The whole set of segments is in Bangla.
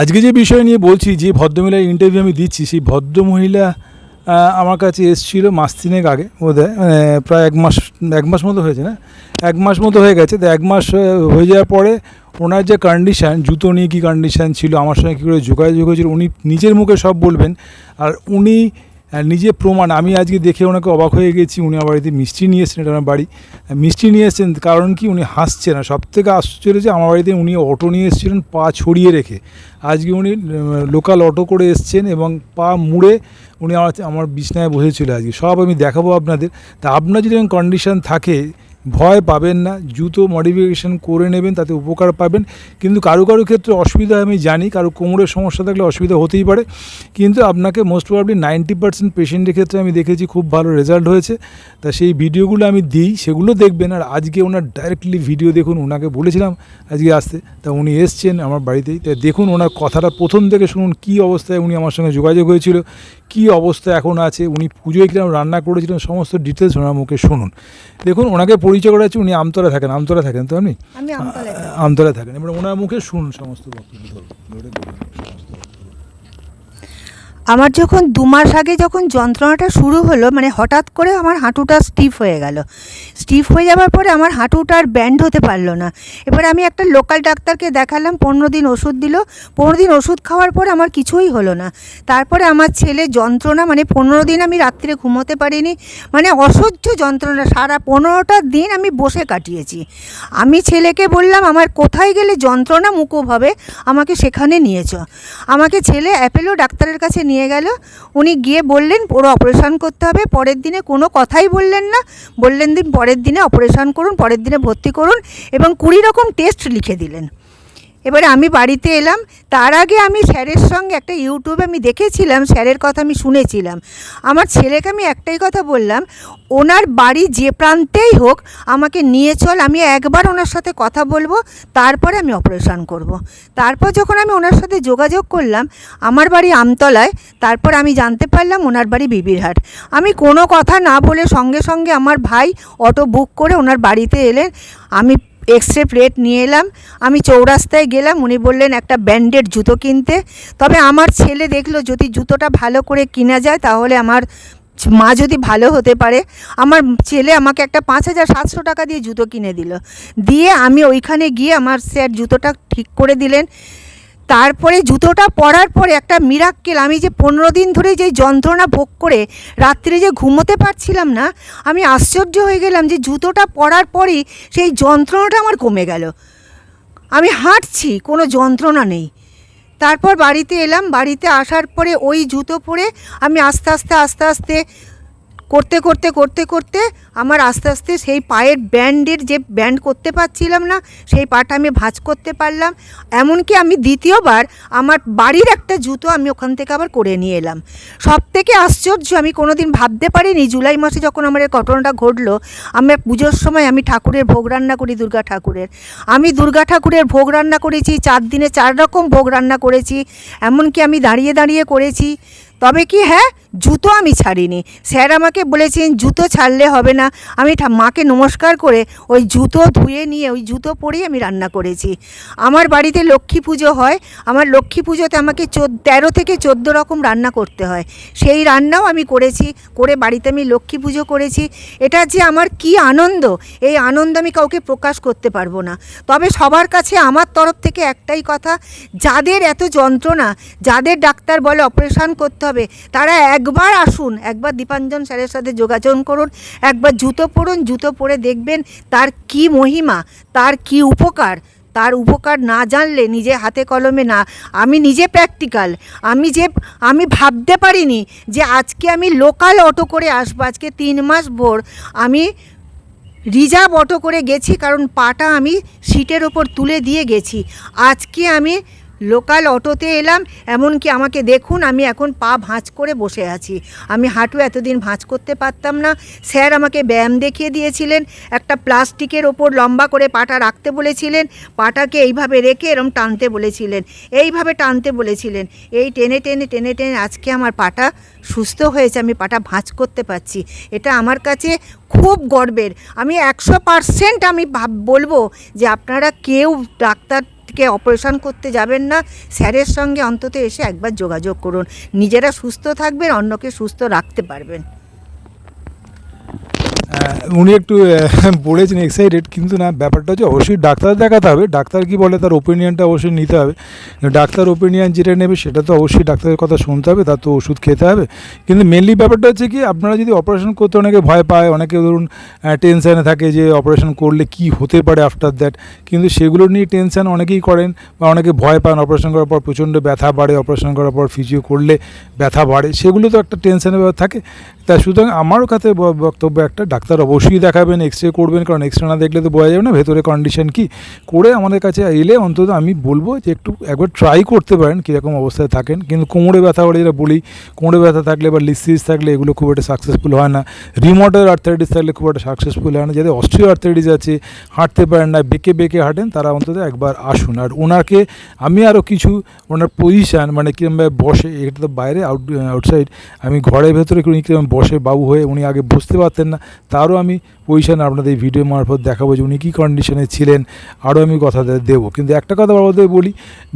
আজকে যে বিষয় নিয়ে বলছি, যে ভদ্রমহিলার ইন্টারভিউ আমি দিচ্ছি, সেই ভদ্রমহিলা আমার কাছে এসেছিল মাস তিনেক আগে, বোধহয় মানে প্রায় এক মাস এক মাস মতো হয়েছে না? এক মাস মতো হয়ে গেছে, তো এক মাস হয়ে যাওয়ার পরে ওনার যে কন্ডিশান জুতো নিয়ে কী কন্ডিশান ছিল, আমার সঙ্গে কী করে যোগাযোগ হয়েছিল, উনি নিজের মুখে সব বলবেন, আর উনি নিজে প্রমাণ, আমি আজকে দেখে ওনাকে অবাক হয়ে গেছি, উনি আমার বাড়িতে মিষ্টি নিয়ে এসেছেন, এটা আমার বাড়ি। মিষ্টি নিয়ে এসেছেন, কারণ কি উনি হাসছেন না। সব থেকে আশ্চর্য যে আমার বাড়িতে উনি অটো নিয়ে এসেছিলেন, পা ছড়িয়ে রেখে। আজকে উনি লোকাল অটো করে এসছেন এবং পা মুড়ে উনি আমার আমার বিছনায় বসেছিল আজকে। সব আমি দেখাবো আপনাদের। তা আপনার যদি কন্ডিশন থাকে ভয় পাবেন না, জুতো মডিফিকেশন করে নেবেন, তাতে উপকার পাবেন। কিন্তু কারও কারও ক্ষেত্রে অসুবিধা আমি জানি, কারও কোমরের সমস্যা থাকলে অসুবিধা হতেই পারে। কিন্তু আপনাকে মোস্ট প্রবাবলি নাইনটি পার্সেন্ট পেশেন্টের ক্ষেত্রে আমি দেখেছি খুব ভালো রেজাল্ট হয়েছে। তা সেই ভিডিওগুলো আমি দিই, সেগুলো দেখবেন। আর আজকে ওনার ডাইরেক্টলি ভিডিও দেখুন, ওনাকে বলেছিলাম আজকে আসতে। তা উনি এসছেন আমার বাড়িতেই। তা দেখুন ওনার কথাটা প্রথম থেকে শুনুন, কী অবস্থায় উনি আমার সঙ্গে যোগাযোগ হয়েছিল, কী অবস্থা এখন আছে। উনি পুজোয় কিরম রান্না করেছিলেন, সমস্ত ডিটেলস ওনার মুখে শুনুন। দেখুন, ওনাকে পরিচয় করা উনি আমতলা থাকেন আমতলা থাকেন তো আপনি? আমতলা থাকেন। এবার ওনার মুখে শুন সমস্ত বক্তব্য। ধরুন সমস্ত আমার যখন দু মাস আগে যখন যন্ত্রণাটা শুরু হলো মানে হঠাৎ করে আমার হাঁটুটা স্টিফ হয়ে গেল। স্টিফ হয়ে যাওয়ার পরে আমার হাঁটুটা আর ব্যান্ড হতে পারল না। এবার আমি একটা লোকাল ডাক্তারকে দেখালাম, পনেরো দিন ওষুধ দিল। পনেরো দিন ওষুধ খাওয়ার পর আমার কিছুই হলো না। তারপরে আমার ছেলে যন্ত্রণা মানে পনেরো দিন আমি রাত্রে ঘুমোতে পারিনি মানে অসহ্য যন্ত্রণা। সারা পনেরোটা দিন আমি বসে কাটিয়েছি। আমি ছেলেকে বললাম, আমার কোথায় গেলে যন্ত্রণা মুকুব হবে? আমাকে সেখানে নিয়েছ আমাকে ছেলে অ্যাপেলো ডাক্তারের কাছে নিয়ে গেল। উনি গিয়ে বললেন, ওর অপারেশন করতে হবে, পরের দিনে কোনো কথাই বললেন না। বললেন, দিন পরের দিনে অপারেশন করুন, পরের দিনে ভর্তি করুন। এবং কুড়ি রকম টেস্ট লিখে দিলেন। এবারে আমি বাড়িতে এলাম। তার আগে আমি স্যারের সঙ্গে একটা ইউটিউবে আমি দেখেছিলাম, স্যারের কথা আমি শুনেছিলাম। আমার ছেলেকে আমি একটাই কথা বললাম, ওনার বাড়ি যে প্রান্তেই হোক, আমাকে নিয়ে চল, আমি একবার ওনার সাথে কথা বলব, তারপরে আমি অপারেশন করব। তারপর যখন আমি ওনার সাথে যোগাযোগ করলাম, আমার বাড়ি আমতলায়, তারপর আমি জানতে পারলাম ওনার বাড়ি বিবিরহাট। আমি কোনো কথা না বলে সঙ্গে সঙ্গে আমার ভাই অটো বুক করে ওনার বাড়িতে এলেন। আমি এক্স রে প্লেট নিয়ে এলাম। আমি চৌরাস্তায় গেলাম, উনি বললেন, একটা ব্যান্ডেড জুতো কিনতে। তবে আমার ছেলে দেখল, যদি জুতোটা ভালো করে কিনা যায়, তাহলে আমার মা যদি ভালো হতে পারে। আমার ছেলে আমাকে একটা পাঁচ হাজার সাতশো টাকা দিয়ে জুতো কিনে দিল। দিয়ে আমি ওইখানে গিয়ে আমার স্যার জুতোটা ঠিক করে দিলেন। তারপরে জুতোটা পরার পরে একটা মিরাক্কেল আমি যে পনেরো দিন ধরে যে যন্ত্রণা ভোগ করে রাত্রে যে ঘুমোতে পারছিলাম না, আমি আশ্চর্য হয়ে গেলাম যে জুতোটা পরার পরেই সেই যন্ত্রণাটা আমার কমে গেল। আমি হাঁটছি, কোনো যন্ত্রণা নেই। তারপর বাড়িতে এলাম, বাড়িতে আসার পরে ওই জুতো পরে আমি আস্তে আস্তে আস্তে আস্তে করতে করতে করতে করতে আমার আস্তে আস্তে সেই পায়ের ব্যান্ডের যে ব্যান্ড করতে পারছিলাম না, সেই পাটা আমি ভাঁজ করতে পারলাম। এমনকি আমি দ্বিতীয়বার আমার বাড়ির একটা জুতো আমি ওখান থেকে আবার করে নিয়ে এলাম। সব থেকে আশ্চর্য, আমি কোনোদিন ভাবতে পারিনি জুলাই মাসে যখন আমার এই ঘটনাটা ঘটলো আমার পুজোর সময় আমি ঠাকুরের ভোগ রান্না করি, দুর্গা ঠাকুরের। আমি দুর্গা ঠাকুরের ভোগ রান্না করেছি, চার দিনে চার রকম ভোগ রান্না করেছি, এমনকি আমি দাঁড়িয়ে দাঁড়িয়ে করেছি। তবে কি হ্যাঁ জুতো আমি ছাড়িনি। স্যার আমাকে বলেছেন, জুতো ছাড়লে হবে না। আমি মাকে নমস্কার করে ওই জুতো ধুয়ে নিয়ে, ওই জুতো পরেই আমি রান্না করেছি। আমার বাড়িতে লক্ষ্মী পুজো হয়। আমার লক্ষ্মী পুজোতে আমাকে চোদ্দ তেরো থেকে চোদ্দ রকম রান্না করতে হয়। সেই রান্নাও আমি করেছি, করে বাড়িতে আমি লক্ষ্মী পুজো করেছি। এটা যে আমার কি আনন্দ! এই আনন্দ আমি কাউকে প্রকাশ করতে পারব না। তবে সবার কাছে আমার তরফ থেকে একটাই কথা, যাদের এত যন্ত্রণা, যাদের ডাক্তার বলে অপারেশান করতে হবে, তারা একবার আসুন, একবার দীপাঞ্জন স্যারের সাথে যোগাযোগ করুন, একবার জুতো পরুন, জুতো পরে দেখবেন তার কি মহিমা, তার কি উপকার। তার উপকার না জানলে নিজে হাতে কলমে না। আমি নিজে প্র্যাকটিক্যাল আমি যে, আমি ভাবতে পারিনি যে আজকে আমি লোকাল অটো করে আসব, আজকে তিন মাস ভোর। আমি রিজার্ভ অটো করে গেছি, কারণ পাটা আমি সিটের ওপর তুলে দিয়ে গেছি। আজকে আমি লোকাল অটোতে এলাম, এমনকি আমাকে দেখুন, আমি এখন পা ভাঁজ করে বসে আছি। আমি হাঁটু এতদিন ভাঁজ করতে পারতাম না। স্যার আমাকে ব্যায়াম দেখিয়ে দিয়েছিলেন, একটা প্লাস্টিকের ওপর লম্বা করে পাটা রাখতে বলেছিলেন, পাটাকে এইভাবে রেখে এরম টানতে বলেছিলেন, এইভাবে টানতে বলেছিলেন। এই টেনে টেনে টেনে টেনে আজকে আমার পাটা সুস্থ হয়েছে, আমি পাটা ভাঁজ করতে পারছি। এটা আমার কাছে খুব গর্বের। আমি একশো পারসেন্ট আমি ভাব, বলব যে আপনারা কেউ ডাক্তার পেশেন্টকে অপারেশন করতে যাবেন না, স্যারের সঙ্গে অন্তত এসে একবার যোগাযোগ করুন। নিজেরা সুস্থ থাকবেন, অন্যকে সুস্থ রাখতে পারবেন। উনি একটু বলেছেন এক্সাইটেড কিন্তু না, ব্যাপারটা হচ্ছে অবশ্যই ডাক্তার দেখাতে হবে। ডাক্তার কি বলে, তার ওপিনিয়নটা অবশ্যই নিতে হবে। ডাক্তার ওপিনিয়ন যেটা নেবে, সেটা তো অবশ্যই ডাক্তারের কথা শুনতে হবে, তার তো ওষুধ খেতে হবে। কিন্তু মেনলি ব্যাপারটা হচ্ছে কি, আপনারা যদি অপারেশন করতে অনেকে ভয় পায়, অনেকে ধরুন টেনশানে থাকে যে অপারেশন করলে কি হতে পারে আফটার দ্যাট কিন্তু সেগুলো নিয়ে টেনশান অনেকেই করেন বা অনেকে ভয় পান। অপারেশন করার পর প্রচণ্ড ব্যথা বাড়ে অপারেশন করার পর ফিজিও করলে ব্যথা বাড়ে, সেগুলো তো একটা টেনশানের ব্যাপার থাকে। তা সুতরাং আমারও কাছে বক্তব্য একটা, ডাক্তার অবশ্যই দেখাবেন এক্স রে করবেন, কারণ এক্স রে না দেখলে তো বোঝা যাবে না ভেতরে কন্ডিশন কি। করে আমাদের কাছে এলে অন্তত আমি বলব যে একটু একবার ট্রাই করতে পারেন, কীরকম অবস্থায় থাকেন। কিন্তু কোমরে ব্যথা বলে যেটা বলি, কোমরে ব্যথা থাকলে বা লিসিস থাকলে এগুলো খুব একটা সাকসেসফুল হয় না। রিমোটের আর্থারাইটিস থাকলে খুব একটা সাকসেসফুল হয় না। যাদের অস্ট্রিও আর্থারাইটিস আছে, হাঁটতে পারেন না, বেঁকে বেঁকে হাঁটেন, তারা অন্তত একবার আসুন। আর ওনাকে আমি আরও কিছু, ওনার পজিশান মানে কীরকমভাবে বসে, এটা তো বাইরে আউট আউটসাইড আমি ঘরের ভেতরে উনি কীরকম বসে বাবু হয়ে উনি আগে বসতে পারতেন না তারও আমি পজিশান আপনাদের এই ভিডিও মারফত দেখাবো যে উনি কী কন্ডিশনে ছিলেন, আরও আমি কথা দেবো। কিন্তু একটা কথা বাবাদের বলি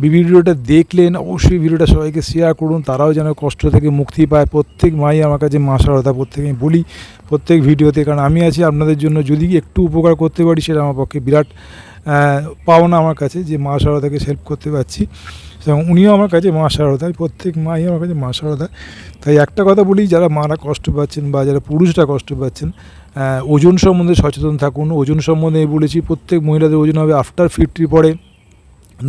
ভিডিওটা দেখলেন, অবশ্যই ভিডিওটা সবাইকে শেয়ার করুন, তারাও যেন কষ্ট থেকে মুক্তি পায়। প্রত্যেক মাই আমার কাছে মা সারদা প্রত্যেকে আমি বলি প্রত্যেক ভিডিওতে, কারণ আমি আছি আপনাদের জন্য যদি একটু উপকার করতে পারি, সেটা আমার পক্ষে বিরাট পাওনা আমার কাছে যে মা সারদাকে হেল্প করতে পারছি। এবং উনিও আমার কাছে মা সারদা প্রত্যেক মাই আমার কাছে মা সারদা তাই একটা কথা বলি, যারা মারা কষ্ট পাচ্ছেন বা যারা পুরুষরা কষ্ট পাচ্ছেন ওজন সম্বন্ধে সচেতন থাকুন। ওজন সম্বন্ধে বলেছি প্রত্যেক মহিলাদের ওজন হবে আফটার ফিফটির পরে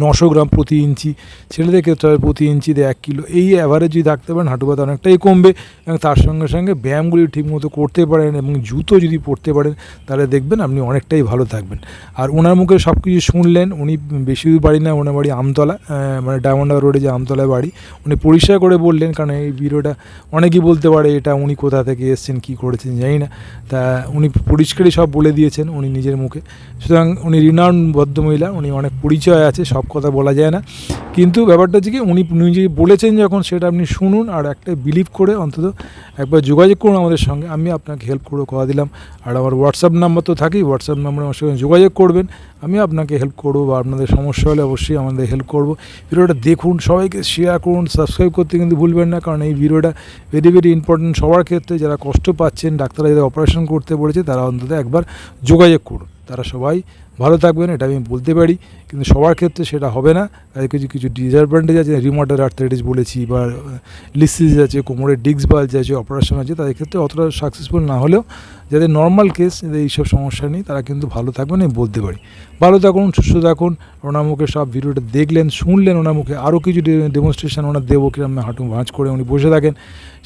নশো গ্রাম প্রতি ইঞ্চি ছেলেদের ক্ষেত্রে হবে প্রতি ইঞ্চিতে এক কিলো। এই অ্যাভারেজ যদি থাকতে পারেন, হাঁটু ব্যথা অনেকটাই কমবে এবং তার সঙ্গে সঙ্গে ব্যায়ামগুলি ঠিকমতো করতে পারেন এবং জুতো যদি পরতে পারেন, তাহলে দেখবেন আপনি অনেকটাই ভালো থাকবেন। আর ওনার মুখে সব কিছু শুনলেন, উনি বেশি দূর বাড়ি না, ওনার বাড়ি আমতলা মানে ডায়মন্ড রোডে যে আমতলায় বাড়ি, উনি পরিষ্কার করে বললেন, কারণ এই ভিডিওটা অনেকেই বলতে পারে এটা উনি কোথা থেকে এসছেন, কী করেছেন, জানি না। তা উনি পরিষ্কারই সব বলে দিয়েছেন উনি নিজের মুখে। সুতরাং উনি রিনাউন ভদ্রমহিলা উনি অনেক পরিচয় আছে সব কথা বলা যায় না। কিন্তু ব্যাপারটা হচ্ছে কি, উনি নিজে বলেছেন যখন, সেটা আপনি শুনুন আর একটা বিলিভ করে অন্তত একবার যোগাযোগ করুন আমাদের সঙ্গে। আমি আপনাকে হেল্প করে কথা দিলাম। আর আমার হোয়াটসঅ্যাপ নাম্বার তো থাকেই। হোয়াটসঅ্যাপ নাম্বারে আমার সঙ্গে যোগাযোগ করবেন। আমি আপনাকে হেল্প করব বা আপনাদের সমস্যা হলে অবশ্যই আমাদের হেল্প করব। ভিডিওটা দেখুন, সবাইকে শেয়ার করুন সাবস্ক্রাইব করতে কিন্তু ভুলবেন না। কারণ এই ভিডিওটা ভেরি ভেরি ইম্পর্টেন্ট সবার ক্ষেত্রে। যারা কষ্ট পাচ্ছেন, ডাক্তাররা যারা অপারেশন করতে বলেছে, তারা অন্তত একবার যোগাযোগ করুন। তারা সবাই ভালো থাকবেন, এটা আমি বলতে পারি। কিন্তু সবার ক্ষেত্রে সেটা হবে না। তাদের কিছু কিছু ডিসঅ্যাডভান্টেজ আছে রিমোটার আর্থারাইটিস বলেছি বা লিসিস আছে, কোমরের ডিস্ক বাল্জ আছে অপারেশন আছে, তাদের ক্ষেত্রে অতটা সাকসেসফুল না হলেও যাদের নর্মাল কেস যাদের এইসব সমস্যা নেই, তারা কিন্তু ভালো থাকবেন আমি বলতে পারি। ভালো থাকুন, সুস্থ থাকুন। ওনার মুখে সব ভিডিওটা দেখলেন, শুনলেন ওনার মুখে আরও কিছু ডেমনস্ট্রেশন ওনার দেবো কিরম হাঁটু ভাঁজ করে উনি বসে থাকেন।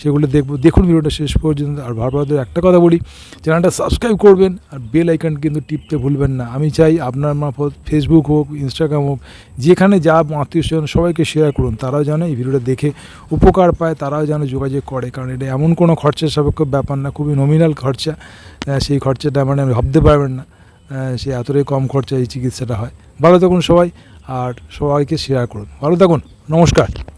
সেগুলো দেখব, দেখুন ভিডিওটা শেষ পর্যন্ত। আর বারবার একটা কথা বলি, চ্যানেলটা সাবস্ক্রাইব করবেন আর বেল আইকন কিন্তু টিপতে ভুলবেন না। আমি চাই আপনার মারফত ফেসবুক হোক ইনস্টাগ্রাম হোক, যেখানে যা আত্মীয় স্বজন সবাইকে শেয়ার করুন, তারাও যেন এই ভিডিওটা দেখে উপকার পায়, তারাও যেন যোগাযোগ করে। কারণ এটা এমন কোনো খরচা সাপেক্ষ ব্যাপার না, খুবই নমিনাল খরচা। সেই খরচাটা মানে ভাবতে পারবেন না। সে এতটাই কম খরচা এই চিকিৎসাটা হয়। ভালো থাকুন সবাই, আর সবাইকে শেয়ার করুন। ভালো থাকুন। নমস্কার।